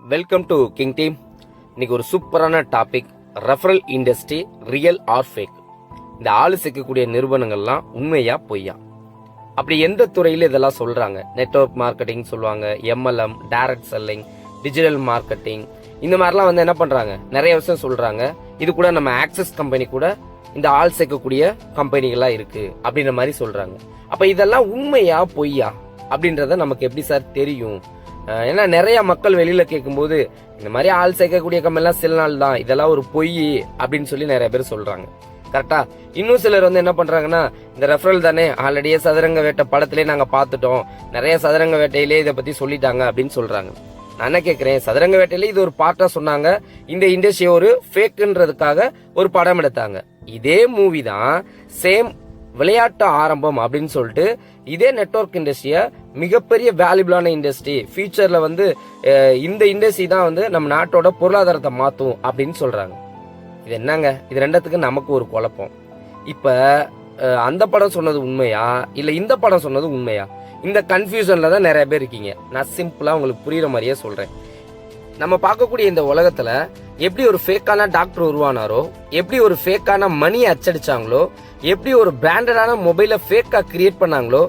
Welcome to king team இன்னைக்கு ஒரு சூப்பரான topic referral industry real or fake இந்த ஆளு சேர்க்கக்கூடிய நிறுவனங்கள்லாம் உண்மையா பொய்யா? அப்படி எந்த துறையில இதெல்லாம் சொல்றாங்க? நெட்வொர்க் மார்க்கெட்டிங் சொல்லுவாங்க MLM direct selling digital marketing இந்த மாதிரிலாம் வந்து என்ன பண்றாங்க? நிறைய விஷயம் சொல்றாங்க. இது கூட நம்ம ஆக்சஸ் கம்பெனி கூட இந்த ஆள் சேர்க்கக்கூடிய கம்பெனிகள்லாம் இருக்கு அப்படின்ற மாதிரி சொல்றாங்க. அப்ப இதெல்லாம் உண்மையா பொய்யா? அப்படின்றத நமக்கு எப்படி சார் தெரியும்? ஏன்னா நிறைய மக்கள் வெளியில கேட்கும்போது இந்த மாதிரி ஆள் சேர்க்கக்கூடிய கம்மெல்லாம் சில நாள் தான் இதெல்லாம் ஒரு பொய் அப்படின்னு சொல்லி நிறைய பேர் சொல்றாங்க. கரெக்டா இன்னும் சிலர் வந்து என்ன பண்றாங்கன்னா இந்த ரெஃபரல் தானே ஆல்ரெடியே சதுரங்க வேட்டை படத்திலே நாங்க பார்த்துட்டோம் நிறைய சதுரங்க வேட்டையிலே இதை பத்தி சொல்லிட்டாங்க அப்படின்னு சொல்றாங்க. நான் என்ன கேட்கிறேன் சதுரங்க வேட்டையில இது ஒரு பாட்டா சொன்னாங்க இந்த இண்டஸ்ட்ரி ஒரு ஃபேக்குன்றதுக்காக ஒரு படம் எடுத்தாங்க. இதே மூவி தான் சேம் விளையாட்டு ஆரம்பம் அப்படின்னு சொல்லிட்டு இதே நெட்வொர்க் இண்டஸ்ட்ரியை மிகப்பெரிய வேல்யூபிளான இண்டஸ்ட்ரி ஃபியூச்சர்ல வந்து இந்த இண்டஸ்ட்ரி தான் வந்து நம்ம நாட்டோட பொருளாதாரத்தை மாத்தும் அப்படின்னு சொல்றாங்க. இது என்னங்க? இது ரெண்டத்துக்கு நமக்கு ஒரு குழப்பம். இப்ப அந்த படம் சொன்னது உண்மையா? இல்ல இந்த படம் சொன்னது உண்மையா? இந்த கன்ஃபியூஷன்ல தான் நிறைய பேர் இருக்கீங்க. நான் சிம்பிளா உங்களுக்கு புரியுற மாதிரியே சொல்றேன். நம்ம பார்க்கக்கூடிய இந்த உலகத்துல எப்படி ஒரு ஃபேக்கான டாக்டர் உருவானாரோ எப்படி ஒரு ஃபேக்கான மணியை அச்சடிச்சாங்களோ எப்படி ஒரு பிராண்டடான மொபைலை ஃபேக்கா கிரியேட் பண்ணாங்களோ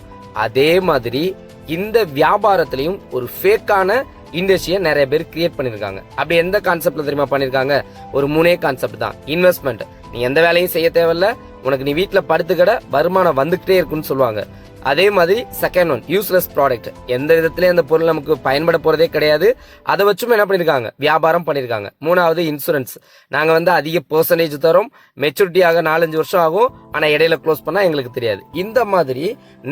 அதே மாதிரி இந்த வியாபாரத்திலையும் ஒரு ஃபேக்கான இண்டஸ்ட்ரியை நிறைய பேர் கிரியேட் பண்ணியிருக்காங்க அப்படி எந்த கான்செப்ட்ல தெரியுமா பண்ணியிருக்காங்க ஒரு மூணே கான்செப்ட் தான். இன்வெஸ்ட்மெண்ட் நீ எந்த வேலையும் செய்ய தேவையில்ல. உனக்கு நீ வீட்டில் படுத்துக்கட வருமானம் வந்துகிட்டே இருக்குன்னு சொல்லுவாங்க. அதே மாதிரி செகண்ட் ஒன் யூஸ்லெஸ் ப்ராடக்ட் எந்த விதத்திலயும் அந்த பொருள் நமக்கு பயன்பட போறதே கிடையாது. அதை வச்சும் என்ன பண்ணிருக்காங்க? வியாபாரம் பண்ணியிருக்காங்க மூணாவது இன்சூரன்ஸ் நாங்கள் வந்து அதிக பெர்சன்டேஜ் தரோம் மெச்சூரிட்டி ஆக நாலஞ்சு வருஷம் ஆகும். ஆனால் இடையில க்ளோஸ் பண்ணால் எங்களுக்கு தெரியாது. இந்த மாதிரி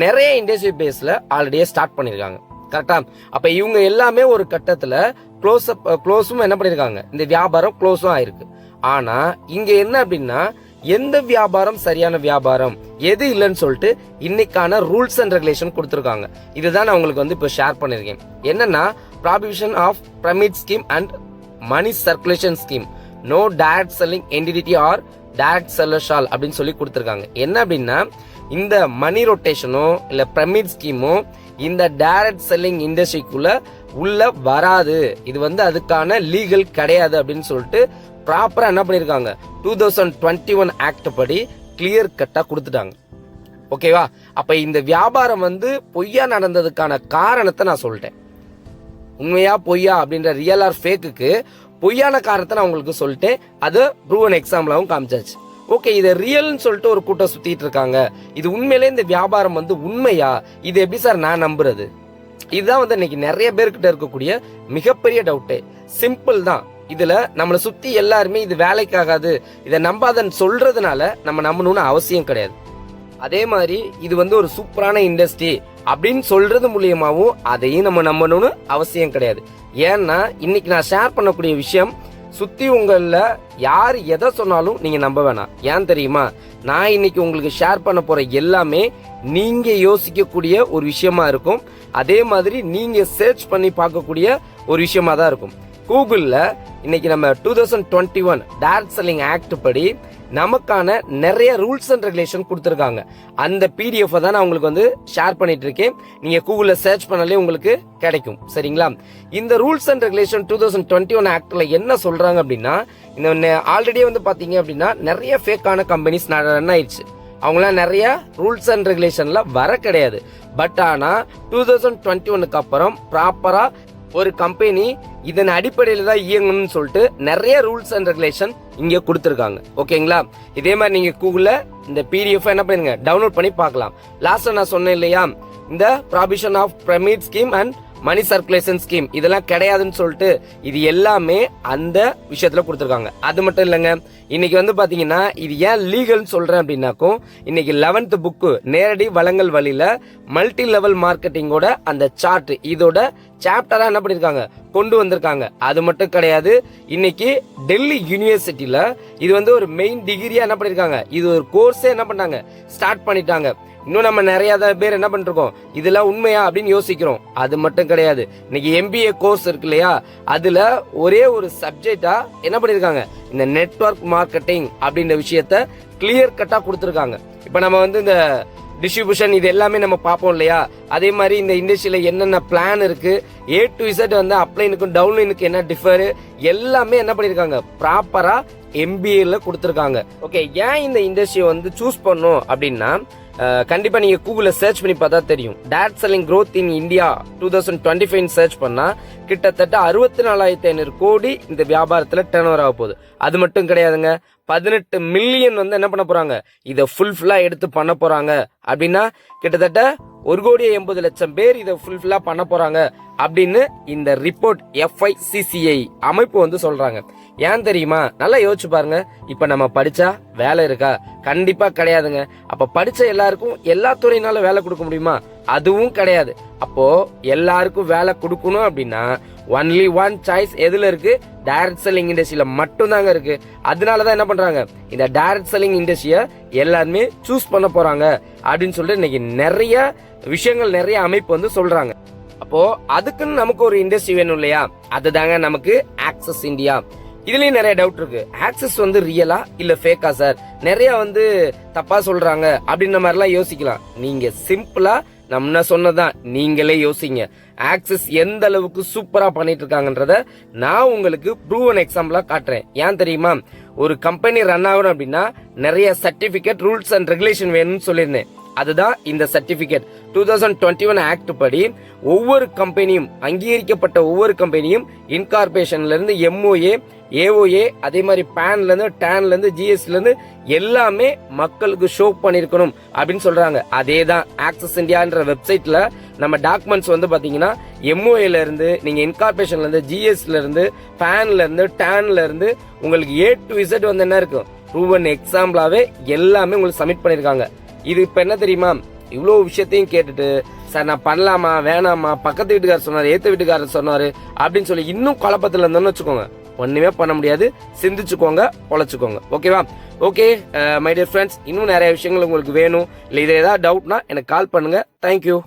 நிறைய இண்டஸ்ட்ரி பேஸில் ஆல்ரெடியே ஸ்டார்ட் பண்ணியிருக்காங்க கரெக்டா அப்ப இவங்க எல்லாமே ஒரு கட்டத்துல க்ளோஸ் க்ளோஸும் என்ன பண்ணிருக்காங்க? இந்த வியாபாரம் க்ளோஸும் ஆயிருக்கு ஆனா இங்க என்ன அப்படின்னா எந்த வியாபாரம் சரியான வியாபாரம் எது இல்லைன்னு சொல்லிட்டு இன்னைக்கான ரூல்ஸ் அண்ட் ரெகுலேஷன் கொடுத்துருக்காங்க. இதுதான் நான் உங்களுக்கு வந்து இப்போ ஷேர் பண்ணிருக்கேன் என்னன்னா prohibition of pyramid scheme and money circulation scheme no direct selling entity or direct seller shall அப்படின்னு சொல்லி கொடுத்துருக்காங்க. என்ன அப்படின்னா இந்த மணி ரொட்டேஷனோ இல்லை பிரமிட் ஸ்கீமோ இந்த டைரக்ட் செல்லிங் இண்டஸ்ட்ரிக்குள்ள உள்ள வராது. இது வந்து அதுக்கான லீகல் கிடையாது அப்படின்னு சொல்லிட்டு ப்ராப்பரா என்ன பண்ணிருக்காங்க? Two thousand twenty one act படி கிளியர் கட்டா கொடுத்துட்டாங்க. ஓகேவா அப்ப இந்த வியாபாரம் வந்து பொய்யா நடந்ததுக்கான காரணத்தை நான் சொல்லிட்டேன். உண்மையா பொய்யா அப்படின்ற ரியல் ஆர் ஃபேக்குக்கு பொய்யான காரணத்தை நான் உங்களுக்கு சொல்லிட்டேன். அது ப்ரூவன் எக்ஸாம்பிளாகவும் காமிச்சாச்சு. ஓகே இதை ரியல்னு சொல்லிட்டு ஒரு கூட்டம் சுத்திட்டு இருக்காங்க. இது உண்மையிலே இந்த வியாபாரம் வந்து உண்மையா? இது எப்படி சார் நான் நம்புறது? இதுதான் வந்து இன்னைக்கு நிறைய பேர்கிட்ட இருக்கக்கூடிய மிகப்பெரிய டவுட்டே சிம்பிள் தான். இதுல நம்மளை சுத்தி எல்லாருமே இது வேலைக்காகாது. இதை நம்பாதன்னு சொல்றதுனால நம்ம நம்பணும்னு அவசியம் கிடையாது. அதே மாதிரி இது வந்து ஒரு சூப்பரான இண்டஸ்ட்ரி அப்படின்னு சொல்றது மூலியமாவும் அதையும் நம்ம நம்பணும்னு அவசியம் கிடையாது. ஏன்னா இன்னைக்கு நான் ஷேர் பண்ணக்கூடிய விஷயம் சுத்தி உங்கள யார் எதை சொன்னாலும் நீங்க நம்ப வேணாம். ஏன் தெரியுமா? நான் இன்னைக்கு உங்களுக்கு ஷேர் பண்ண போற எல்லாமே நீங்க யோசிக்கக்கூடிய ஒரு விஷயமா இருக்கும். அதே மாதிரி நீங்க சர்ச் பண்ணி பார்க்கக்கூடிய ஒரு விஷயமா தான் இருக்கும். கூகுளில் இன்னைக்கு நம்ம two thousand twenty one direct selling act படி நமக்கான நிறைய ரூல்ஸ் அண்ட் ரெகுலேஷன் கொடுத்துருக்காங்க. அந்த பிடிஎஃப் தான் நான் உங்களுக்கு வந்து ஷேர் பண்ணிட்டு இருக்கேன் நீங்க கூகுளில் சர்ச் பண்ணாலே உங்களுக்கு கிடைக்கும். சரிங்களா? இந்த rules and regulation two thousand twenty one ஆக்டில் என்ன சொல்றாங்க அப்படின்னா இந்த ஆல்ரெடி வந்து பாத்தீங்க அப்படின்னா நிறைய ஃபேக்கான கம்பெனிஸ் ரன் ஆயிடுச்சு அவங்களாம் நிறைய ரூல்ஸ் அண்ட் ரெகுலேஷன்ல வர கிடையாது. பட் ஆனா டூ தௌசண்ட் டுவெண்ட்டி ஒனுக்கு அப்புறம் ப்ராப்பரா ஒரு கம்பெனி இதன் அடிப்படையில் தான் இயங்கணும்னு சொல்லிட்டு நிறைய ரூல்ஸ் அண்ட் ரெகுலேஷன் இங்க கொடுத்துருக்காங்க. ஓகேங்களா இதே மாதிரி நீங்க கூகுளில் இந்த பிடிஎஃப் என்ன பண்ணுங்க டவுன்லோட் பண்ணி பார்க்கலாம். லாஸ்ட் நான் சொன்னேன் இல்லையா? இந்த prohibition of pyramid scheme and money circulation scheme இதெல்லாம் கிடையாதுன்னு சொல்லிட்டு இது எல்லாமே அந்த விஷயத்துல கொடுத்துருக்காங்க. அது மட்டும் இல்லைங்க. இன்னைக்கு வந்து பாத்தீங்கன்னா இது ஏன் லீகல்னு சொல்றேன் அப்படின்னாக்கும் இன்னைக்கு லெவன்த் புக்கு நேரடி வளங்கள் வழியில மல்டி லெவல் மார்க்கெட்டிங்கோட அந்த சார்ட் இதோட சாப்டரா என்ன பண்ணிருக்காங்க? கொண்டு வந்திருக்காங்க. அது மட்டும் கிடையாது. இன்னைக்கு டெல்லி யூனிவர்சிட்டியில இது வந்து ஒரு மெயின் டிகிரியா என்ன பண்ணிருக்காங்க? இது ஒரு கோர்ஸே என்ன பண்ணாங்க? ஸ்டார்ட் பண்ணிட்டாங்க. இன்னும் நம்ம நிறைய தான் பேர் என்ன பண்ணிருக்கோம்? இதெல்லாம் உண்மையா அப்படின்னு யோசிக்கிறோம். அது மட்டும் கிடையாது. இன்னைக்கு எம்பிஏ கோர்ஸ் இருக்கு இல்லையா? அதுல ஒரே ஒரு சப்ஜெக்டா என்ன பண்ணிருக்காங்க? இந்த நெட்வொர்க் மார்க்கெட்டிங் அப்படின்ற விஷயத்த கிளியர் கட்டா கொடுத்துருக்காங்க. இப்ப நம்ம வந்து இந்த டிஸ்ட்ரிபியூஷன் இது எல்லாமே நம்ம பார்ப்போம் இல்லையா? அதே மாதிரி இந்த இண்டஸ்ட்ரியில என்னென்ன பிளான் இருக்கு? ஏ டு இசட் வந்து அப்ளைனுக்கும் டவுன்லைனுக்கு என்ன டிஃபர் எல்லாமே என்ன பண்ணிருக்காங்க? ப்ராப்பரா எம்பிஏல கொடுத்துருக்காங்க. ஓகே ஏன் இந்த இண்டஸ்ட்ரியை வந்து சூஸ் பண்ணும் அப்படின்னா கண்டிப்பாக கண்டிப்பா நீங்க சர்ச் பண்ணி பார்த்தா தெரியும். Date selling growth in India two thousand twenty five search பண்ணா கிட்டத்தட்ட அறுபத்தி நாலாயிரத்தி ஐநூறு கோடி இந்த வியாபாரத்துல டேர்ன் ஓவர் ஆக போகுது. அது மட்டும் கிடையாதுங்க. பதினெட்டு மில்லியன் வந்து என்ன பண்ண போறாங்க? இதை ஃபுல்ஃபில்லாக எடுத்து பண்ண போறாங்க. அப்படின்னா கிட்டத்தட்ட ஒரு கோடி எண்பது லட்சம் பேர் இதை ஃபுல்ஃபில்லாக பண்ண போறாங்க. அப்படின்னு இந்த ரிப்போர்ட் எஃப்ஐசிசிஐ அமைப்பு வந்து சொல்றாங்க. ஏன் தெரியுமா? நல்லா யோசிச்சு பாருங்க. இப்ப நம்ம படிச்சா வேலை இருக்கா? கண்டிப்பா கிடையாதுங்க. அப்ப படிச்ச எல்லாருக்கும் எல்லா துறையினாலும் வேலை கொடுக்க முடியுமா? அதுவும் கிடையாது. அப்போ எல்லாருக்கும் வேலை கொடுக்கணும் அப்படின்னா ஒன்லி ஒன் சாய்ஸ் எதுல இருக்கு? டைரக்ட் செல்லிங் இண்டஸ்ட்ரியில மட்டும்தாங்க இருக்கு. அதனாலதான் என்ன பண்றாங்க? இந்த டைரக்ட் செல்லிங் இண்டஸ்ட்ரிய எல்லாருமே சூஸ் பண்ண போறாங்க. அப்படின்னு சொல்லிட்டு இன்னைக்கு நிறைய விஷயங்கள் நிறைய அமைப்பு வந்து சொல்றாங்க. அப்போ அதுக்குன்னு நமக்கு ஒரு இண்டஸ்ட்ரி வேணும் இல்லையா? அதுதாங்க நமக்கு ஆக்சஸ் இந்தியா இதுலயும் நிறைய டவுட் இருக்கு. ஆக்சஸ் வந்து ரியலா இல்ல ஃபேக்கா சார் நிறைய வந்து தப்பா சொல்றாங்க. அப்படின்ற மாதிரிலாம் யோசிக்கலாம். நீங்க சிம்பிளா நம்ம சொன்னதான் நீங்களே யோசிங்க. ஆக்சஸ் எந்த அளவுக்கு சூப்பரா பண்ணிட்டு இருக்காங்கன்றத நான் உங்களுக்கு ப்ரூவன் எக்ஸாம்பிளா காட்டுறேன். ஏன் தெரியுமா? ஒரு கம்பெனி ரன் ஆகணும் அப்படின்னா நிறைய சர்டிபிகேட் ரூல்ஸ் அண்ட் ரெகுலேஷன் வேணும்னு சொல்லியிருந்தேன். அதுதான் இந்த certificate two thousand twenty one act படி ஒவ்வொரு கம்பெனியும் அங்கீகரிக்கப்பட்ட ஒவ்வொரு கம்பெனியும் இன்கார்பரேஷன்ல இருந்து எம்ஓஏ ஏஓஏ அதே மாதிரி பேன்ல இருந்து டேன்ல இருந்து ஜிஎஸ்டில இருந்து எல்லாமே மக்களுக்கு ஷோ பண்ணிருக்கணும் அப்படின்னு சொல்றாங்க. அதே தான் ஆக்சஸ் இந்தியான்ற வெப்சைட்ல நம்ம டாக்குமெண்ட்ஸ் வந்து பாத்தீங்கன்னா எம்ஓஏல இருந்து நீங்க இன்கார்பரேஷன்ல இருந்து ஜிஎஸ்டில இருந்து பேன்ல இருந்து டேன்ல இருந்து உங்களுக்கு ஏ டு இசட் வந்து என்ன இருக்கும் ப்ரூவன் எக்ஸாம்பிளாவே எல்லாமே உங்களுக்கு சப்மிட் பண்ணிருக்காங்க. இது இப்போ என்ன தெரியுமா? இவ்வளோ விஷயத்தையும் கேட்டுட்டு சார் நான் பண்ணலாமா? வேணாமா? பக்கத்து வீட்டுக்காரர் சொன்னார் ஏத்த வீட்டுக்காரர் சொன்னார் அப்படின்னு சொல்லி இன்னும் குழப்பத்தில் இருந்தோம்னு வச்சுக்கோங்க. ஒன்றுமே பண்ண முடியாது. சிந்திச்சுக்கோங்க பொழைச்சிக்கோங்க. ஓகேவா? ஓகே மை டியர் ஃப்ரெண்ட்ஸ் இன்னும் நிறைய விஷயங்கள் உங்களுக்கு வேணும். இல்லை இது ஏதாவது டவுட்னா எனக்கு கால் பண்ணுங்கள் தேங்க்யூ